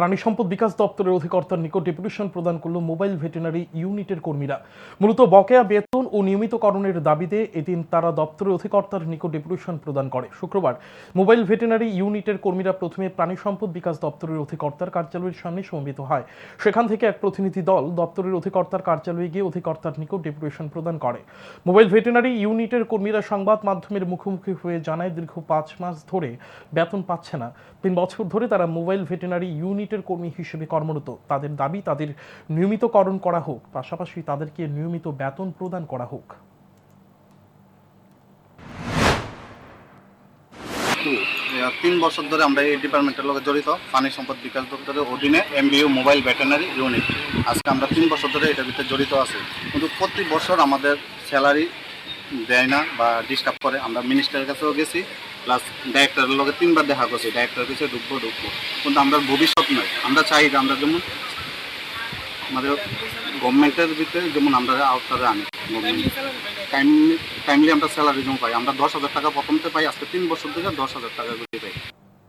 প্রাণী সম্পদ বিকাশ দপ্তরের অধিকর্তার নিকট ডেপুটেশন প্রদান করল মোবাইল ভেটেনারি ইউনিটের কর্মীরা। মূলত বকেয়া, বেতন ও নিয়মিতকরণের দাবিতে এদিন তারা দপ্তরের অধিকর্তার নিকট ডেপুটেশন প্রদান করে। শুক্রবার মোবাইল ভেটেনারি ইউনিটের কর্মীরা প্রথমে প্রাণী সম্পদ বিকাশ দপ্তরের অধিকর্তার কার্যালয়ের সামনে সমবেত হয়। সেখান থেকে এক প্রতিনিধি দল দপ্তরের অধিকর্তার কার্যালয়ে গিয়ে অধিকর্তার নিকট ডেপুটেশন প্রদান করে। মোবাইল ভেটেনারি ইউনিটের কর্মীরা সংবাদ মাধ্যমের মুখোমুখি হয়ে জানায়, দীর্ঘ পাঁচ মাস ধরে বেতন পাচ্ছে না। তিন বছর ধরে তারা মোবাইল ভেটেরিনারি ইউনিটের কর্মী হিসেবে কর্মরত। তাদের দাবি, তাদের নিয়মিতকরণ করা হোক, পাশাপাশি তাদেরকে নিয়মিত বেতন প্রদান করা হোক। তিন বছর ধরে আমরা এই ডিপার্টমেন্টের লগে জড়িত, পানি সম্পদ বিকাশ দপ্তরের অধীনে এমবিইউ মোবাইল ভেটেনারি ইউনিট। আজকে আমরা তিন বছর ধরে এটার ভিতরে জড়িত আছি। কিন্তু প্রতি বছর আমাদের স্যালারি দেয় না বা ডিস্টার্ব করে। আমরা মিনিস্টারের কাছেও গেছি প্লাস ডাইরেক্টরের লগে তিনবার দেখা করছি। ডাইরেক্টর কাছে ঢুকবো ঢুকবো। কিন্তু আমরা ভবিষ্যৎ নয়। আমরা চাই যে আমরা যেমন আমাদের গভর্নমেন্টের ভিতরে যেমন আমরা আওতারে আনি। টাইম টাইমলি আমরা স্যালারি যেমন পাই। আমরা দশ হাজার টাকা প্রথমতে পাই, আজকে তিন বছর থেকে দশ হাজার টাকা করে পাই।